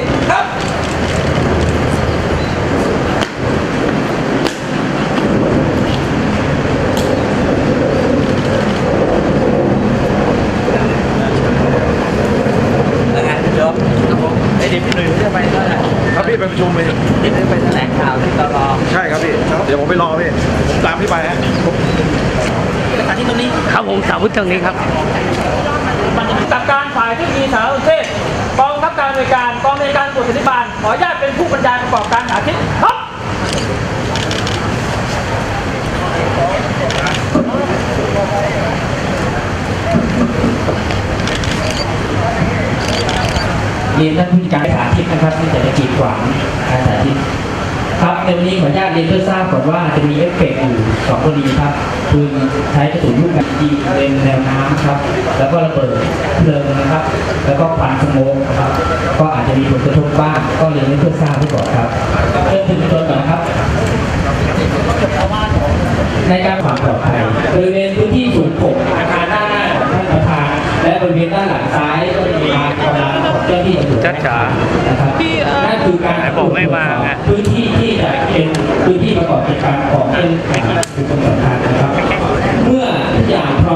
ตุการณ์ปกติครับนะฮะเดี๋ยวครับผมไอ้เด็กพี่หนุ่ยจะไปเท่าไหร่ครับพี่ไปประชุมไปที่จะไปแถลงข่าวที่ตลอใช่ครับพี่ เดี๋ยวผมไปรอพี่ผมตามพี่ไปฮะสถานที่ตรงนี้ครับผมสาวุฒิตรงนี้ครับปฏิบัติการฝ่ายเทคโนโลยีสารสนเทศ กองทัพการบริการกองในการตรวจสันติบาลขออนุญาตเป็นผู้บรรยายประกอบการสาธิตครับเรียนท่านผู้จัดการสาธิตนะครับที่จะได้กีดขวางการสาธิต ครับในวันนี้ขออนุญาตเรียนเพื่อทราบก่อนว่าจะมีเอฟเฟกต์อยู่สองกรณีครับคือใช้กระสุนลูกกระยิงเป็นแนวน้ำครับ แล้วก็ระเบิดเพลิงนะครับ แล้วก็ควันสโมกครับ ก็อาจจะมีผลกระทบบ้างก็เรียนเพื่อทราบไว้ก่อนครับเริ่มถึงต้นก่อนนะครับ ในการความปลอดภัยบริเวณพื้นที่สูงผมอาคารด้านหน้าของท่านประธานและบริเวณด้านหลังซ้ายก็จะมี ของเจ้าหน้าที่ตำรวจจ้าจ๋านะครับนั่นคือการไหนบอกไม่มาไงพื้นที่ที่จะเป็นพื้นที่ประกอบกิจการของเจ้าหน้าที่ตำรวจนะครับ เมื่อทุกอย่างพร้อม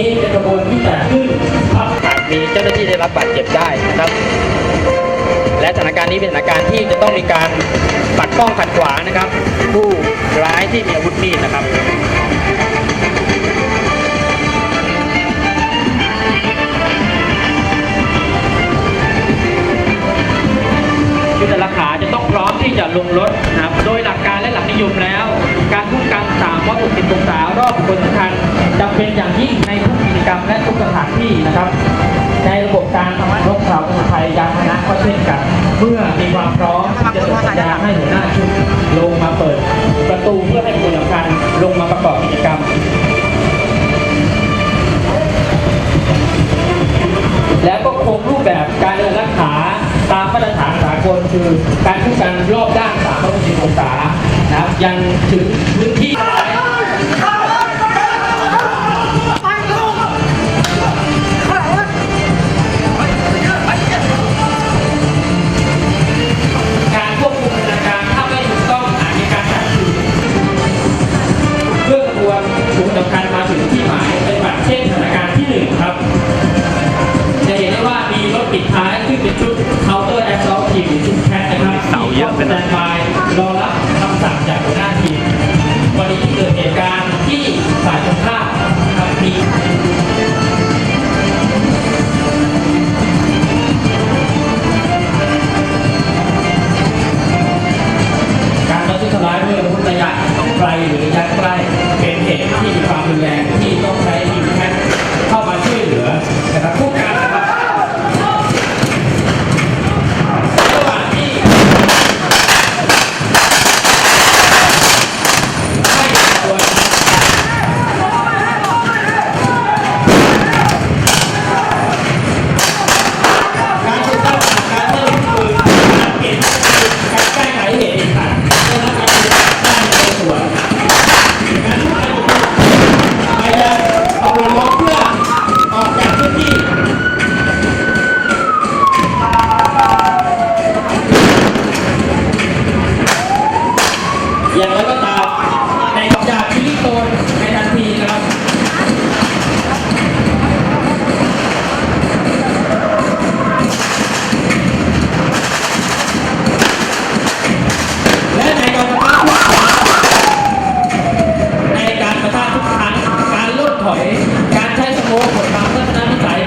นี้เป็นขบวนที่จัดขึ้นมีเจ้าหน้าที่ได้รับบาดเจ็บได้นะครับ และสถานการณ์นี้เป็นสถานการณ์ที่จะต้องมีการปัดป้องขัดขวางนะครับ ผู้ร้ายที่มีอาวุธมีดนะครับชุดแต่ละขาจะต้องพร้อมที่จะลงรถ ระบบการทำรถข่าวภัยยานพาหนะก็เช่นกัน เมื่อมีความพร้อมที่จะส่งสัญญาณให้หัวหน้าชุดลงมาเปิด ประตูเพื่อให้บุคคลสำคัญลงมาประกอบกิจกรรม แล้วก็คงรูปแบบการเดินรักษาตามมาตรฐานสากลคือการคุ้มกันรอบด้าน360องศานะครับยังถึงพื้นที่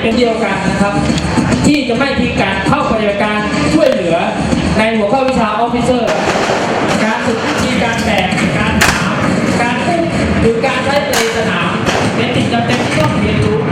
เช่นเดียวกันนะครับ ที่จะไม่ทิ้งการเข้าปฏิบัติการช่วยเหลือในหัวข้อวิชาออฟฟิเซอร์ การฝึกวิธีการแบกการหามการคุกหรือการใช้เปลสนามเป็นสิ่งจำเป็นที่ต้องเรียนรู้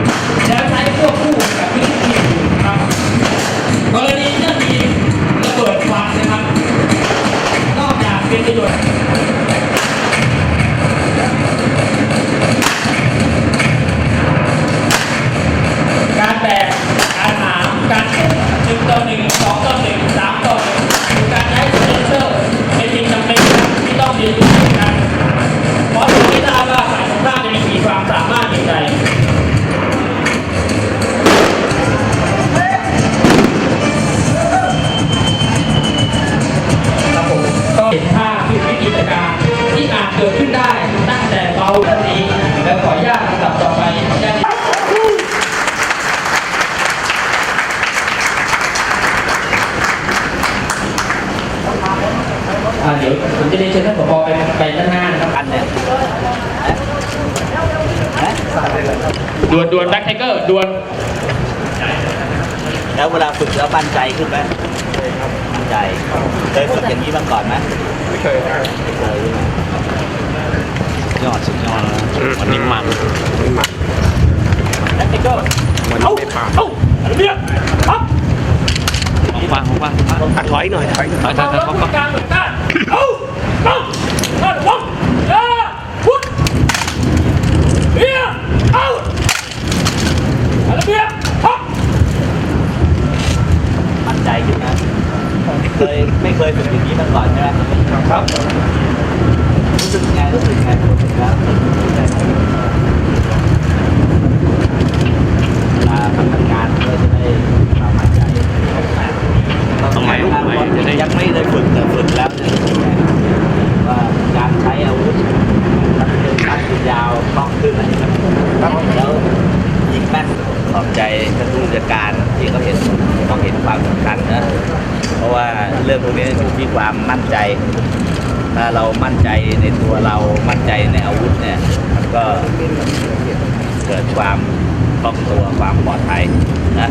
ฝึกแล้วมั่นใจขึ้นไหมมั่นใจเคยฝึกอย่างนี้มาก่อนไหมไม่เคยไม่เคยใช่ไหมยอดสุดยอดแล้ววันนี้มันแท็กติกเกอร์เอ้าเอ้าอะไรเนี่ยครับฟังฟังถอยหน่อยถอยเอาแล้วผู้การเหมือนกันเอ้าเอ้าเอ้าวังเอ้าพุทธเฮียเอ้าอะไรเนี่ยครับ มั่นใจขึ้นนะเคยไม่เคยฝึกอย่างนี้มาก่อนใช่ไหมครับรู้สึกไงรู้สึกไงรู้สึกแล้วเวลาทำงานก็จะได้ความมั่นใจต้องไงยังไม่ได้ฝึกแต่ฝึกแล้วจะรู้สึกไงว่าการใช้อาวุธมันเป็นการยิงยาวคล่องขึ้นแล้วยิงแม่นขอบใจท่านผู้จัดการที่เขาเห็นต้องเห็นความสำคัญนะ เพราะว่าเรื่องพวกนี้อยู่ที่ความมั่นใจ ถ้าเรามั่นใจในตัวเรา มั่นใจในอาวุธเนี่ย มันก็เกิด ความคล่องตัวความปลอดภัยนะ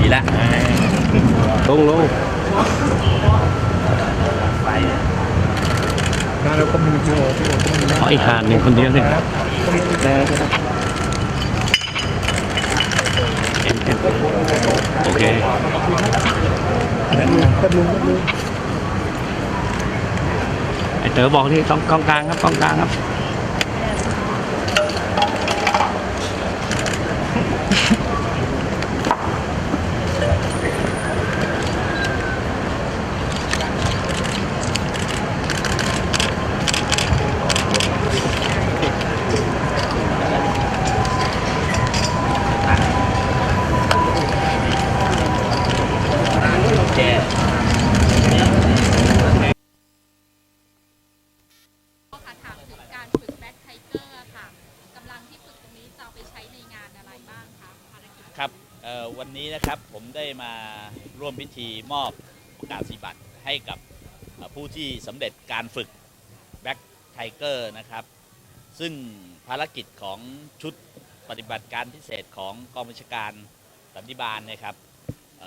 ดีละลงลงไปขออีกหานหนึ่งคนเดียวเลยเอ็มเอ็มโอเคไอเต๋อบอกที่กองกองกลางครับกองกลางครับ ครับวันนี้นะครับผมได้มาร่วมพิธีมอบประกาศนียบัตรให้กับผู้ที่สำเร็จการฝึกแบ็คไทเกอร์นะครับ ซึ่งภารกิจของชุดปฏิบัติการพิเศษของกองบัญชาการสันติบาลนะครับเ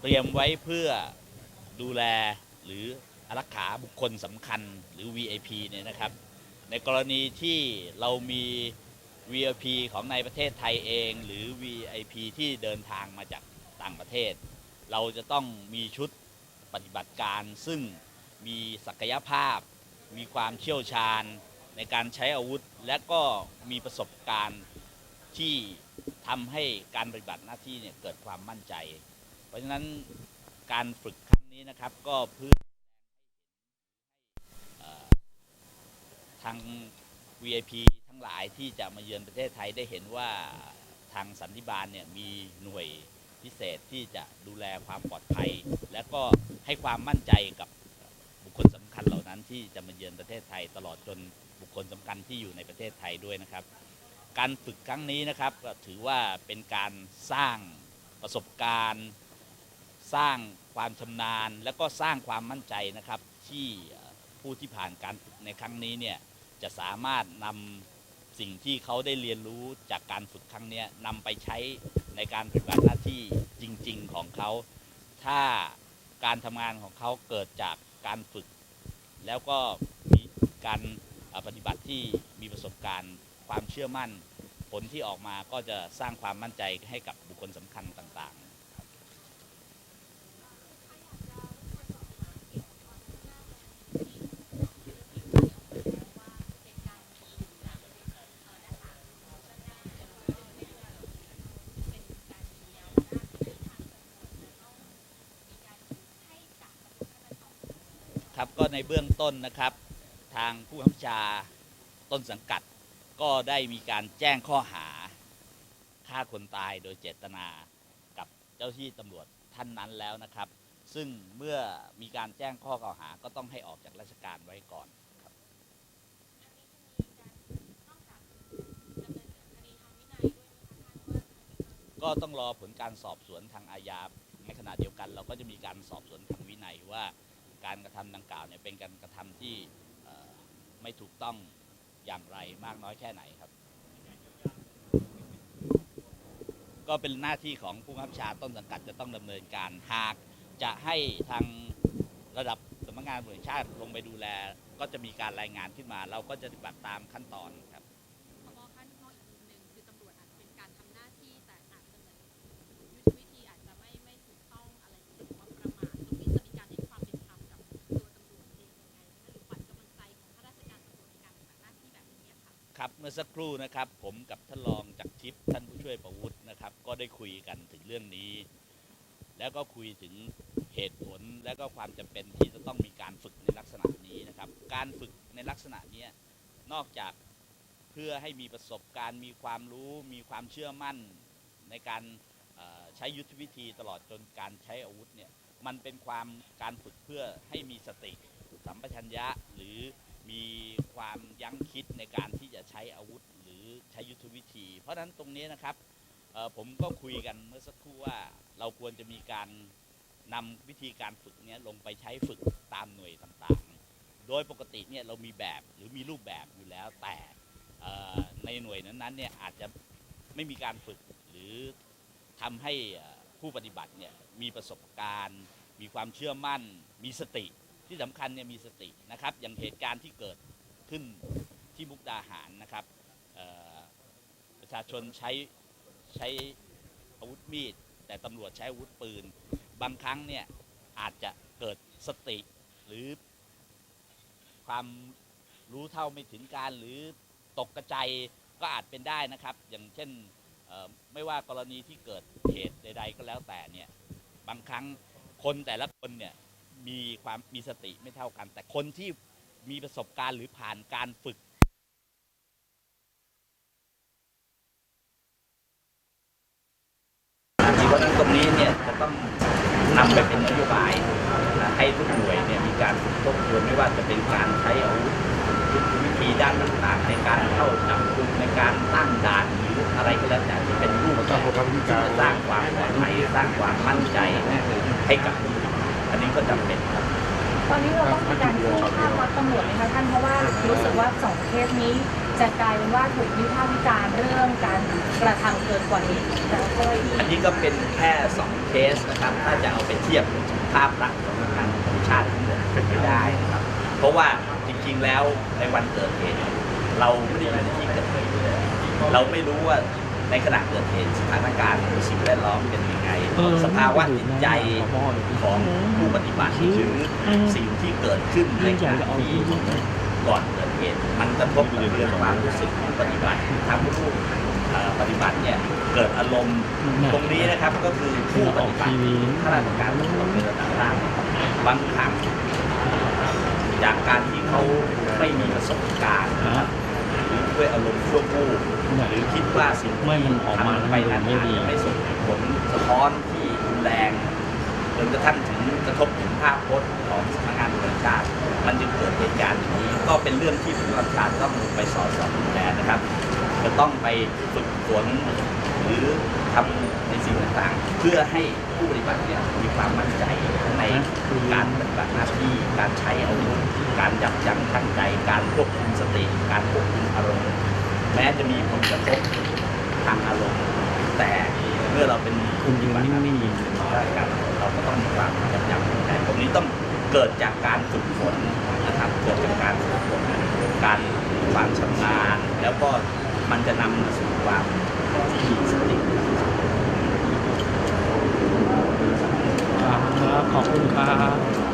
เตรียมไว้เพื่อดูแลหรืออารักขาบุคคลสำคัญหรือ VIP เนี่ยนะครับ ในกรณีที่เรามี VIP ของในประเทศไทยเอง หรือ VIP ที่เดินทางมาจากต่างประเทศ เราจะต้องมีชุดปฏิบัติการซึ่งมีศักยภาพ มีความเชี่ยวชาญในการใช้อาวุธ และก็มีประสบการณ์ที่ทำให้การปฏิบัติหน้าที่เนี่ยเกิดความมั่นใจ เพราะฉะนั้นการฝึกครั้งนี้นะครับก็เพื่อทาง VIP หลายที่จะมาเยือนประเทศไทยได้เห็นว่าทางสันติบาลเนี่ยมีหน่วยพิเศษที่จะดูแลความปลอดภัย และก็ให้ความมั่นใจกับบุคคลสำคัญเหล่านั้นที่จะมาเยือนประเทศไทย ตลอดจนบุคคลสำคัญที่อยู่ในประเทศไทยด้วยนะครับ การฝึกครั้งนี้นะครับก็ถือว่าเป็นการสร้างประสบการณ์ สร้างความชำนาญ และก็สร้างความมั่นใจนะครับที่ผู้ที่ผ่านการฝึกในครั้งนี้เนี่ยจะสามารถนำ สิ่งที่เขาได้เรียนรู้จากการฝึกครั้งนี้นำไปใช้ในการปฏิบัติหน้าที่จริง ๆของเขา ถ้าการทำงานของเขาเกิดจากการฝึก แล้วก็มีการปฏิบัติที่มีประสบการณ์ความเชื่อมั่น ผลที่ออกมาก็จะสร้างความมั่นใจให้กับบุคคลสำคัญต่าง ๆ ครับครับ ก็ในเบื้องต้นนะครับ ทางผู้บังคับบัญชาต้นสังกัด ก็ได้มีการแจ้งข้อหาฆ่าคนตายโดยเจตนากับเจ้าหน้าที่ตำรวจท่านนั้นแล้วนะครับ ซึ่งเมื่อมีการแจ้งข้อกล่าวหาก็ต้องให้ออกจากราชการไว้ก่อนครับก็ต้องรอผลการสอบสวนทางอาญาในขณะเดียวกัน เราก็จะมีการสอบสวนทางวินัยว่า การกระทำดังกล่าวเนี่ยเป็นการกระทำที่ไม่ถูกต้องอย่างไรมากน้อยแค่ไหนครับ ก็เป็นหน้าที่ของผู้บังคับชาต้นสังกัดจะต้องดำเนินการหากจะให้ทางระดับสำนักงานตำรวจแห่งชาติลงไปดูแล ก็จะมีการรายงานขึ้นมา เราก็จะปฏิบัติตามขั้นตอนครับ เมื่อสักครู่นะครับ ผมกับท่านรองจากทิพย์ท่านผู้ช่วยประวุฒินะครับ ก็ได้คุยกันถึงเรื่องนี้ แล้วก็คุยถึงเหตุผลและก็ความจำเป็นที่จะต้องมีการฝึกในลักษณะนี้นะครับ การฝึกในลักษณะนี้นอกจากเพื่อให้มีประสบการณ์มีความรู้มีความเชื่อมั่นในการใช้ยุทธวิธีตลอดจนการใช้อาวุธเนี่ยมันเป็นความการฝึกเพื่อให้มีสติสัมปชัญญะหรือ มีความยั้งคิดในการที่จะใช้อาวุธ หรือใช้ยุทธวิธี เพราะฉะนั้นตรงนี้นะครับผมก็คุยกันเมื่อสักครู่ว่าเราควรจะมีการนำวิธีการฝึกเนี้ยลงไปใช้ฝึกตามหน่วยต่างๆ โดยปกติเนี่ยเรามีแบบหรือมีรูปแบบอยู่แล้วแต่ในหน่วยนั้นๆเนี่ยอาจจะไม่มีการฝึกหรือทำให้ผู้ปฏิบัติเนี่ยมีประสบการณ์ มีความเชื่อมั่น มีสติ ที่สำคัญเนี่ยมีสตินะครับ อย่างเหตุการณ์ที่เกิดขึ้นที่มุกดาหารนะครับประชาชนใช้ใช้อาวุธมีด แต่ตำรวจใช้อาวุธปืน บางครั้งเนี่ยอาจจะเกิดสติหรือความรู้เท่าไม่ถึงการหรือตกกระใจก็อาจเป็นได้นะครับ อย่างเช่นไม่ว่ากรณีที่เกิดเหตุใด ๆ ก็แล้วแต่เนี่ยบางครั้งคนแต่ละคนเนี่ย มีความมีสติไม่เท่ากัน แต่คนที่มีประสบการณ์หรือผ่านการฝึกเพราะฉะนั้นตรงนี้เนี่ยจะต้องนำไปเป็นนโยบายนะให้ทุกหน่วยเนี่ยมีการฝึกทบทวนไม่ว่าจะเป็นการใช้อาวุธยุทธวิธีด้านต่างๆในการเข้าจับกุมในการตั้งด่านหรืออะไรก็แล้วแต่ที่เป็นรูปแบบที่จะสร้างความปลอดภัยสร้างความมั่นใจให้กับผู้ปฏิบัติอั นี้ก็จำเป็นครับ ตอนนี้เราต้องมีการสู้ภาพวัดตำรวจไหมคะท่านเพราะว่ารู้สึกว่าสองเคสนี้จะกลายเป็นว่าถูกวิพากษ์วิจารณ์เรื่องการกระทำเกินกว่าเหตุจากเจ้าหน้าที่อันนี้ก็เป็นแค่ 2 เคสนะครับ ถ้าจะเอาไปเทียบภาพลักษณ์ของทางชาติทั้งหมดเป็นไม่ได้นะครับ เพราะว่าจริงๆแล้วในวันเกิดเหตุเนี่ยเราไม่ได้อยู่ในที่เกิดเหตุเราไม่รู้ว่าในขณะเกิดเหตุสถานการณ์สิ่งแวดล้อมเป็นยังไง สภาวะจิตใจของผู้ปฏิบัติหรือสิ่งที่เกิดขึ้นในขณะที่ก่อนเกิดเหตุมันกระทบกับเรื่องความรู้สึกของปฏิบัติทำให้ผู้ปฏิบัติเนี่ยเกิดอารมณ์ตรงนี้นะครับก็คือผู้ปฏิบัติข้าราชการตำรวจในระดับล่างบางครั้งจากการที่เขาไม่มีประสบการณ์หรือด้วยอารมณ์ชั่ววูบหรือคิดว่าสิ่งที่ทำไปนั้นไม่อาจดีจะไม่ส่งผ ลสะท้อนที่รุนแรงจนกระทั่งถึงกระทบถึงภาพพจน์ของสำนักงานตำรวจชาติ มันจึงเกิดเหตุการณ์อย่างนี้ ก็เป็นเรื่องที่ผู้บัญชาการต้องลงไปสอดส่องดูแลนะครับ จะต้องไปฝึกฝนหรือทำในสิ่งต่างๆ เพื่อให้ผู้ปฏิบัติเนี่ยมีความมั่นใจในการปฏิบัติหน้าที่การใช้อาวุธการยับยั้งชั่งใจการควบคุมสติ การควบคุมอารมณ์ แม้จะมีผลกระทบทางอารมณ์แต่ เมื่อเราเป็นผู้ปฏิบัติหน้าที่ราชการตำรวจเราก็ต้องมีความจำจำแต่ตรงนี้ต้องเกิดจากการฝึกฝนนะครับเกิดจากการฝึกฝนการความชำนาญแล้วก็มันจะนำมาสู่ความที่สติครับขอบคุณครับ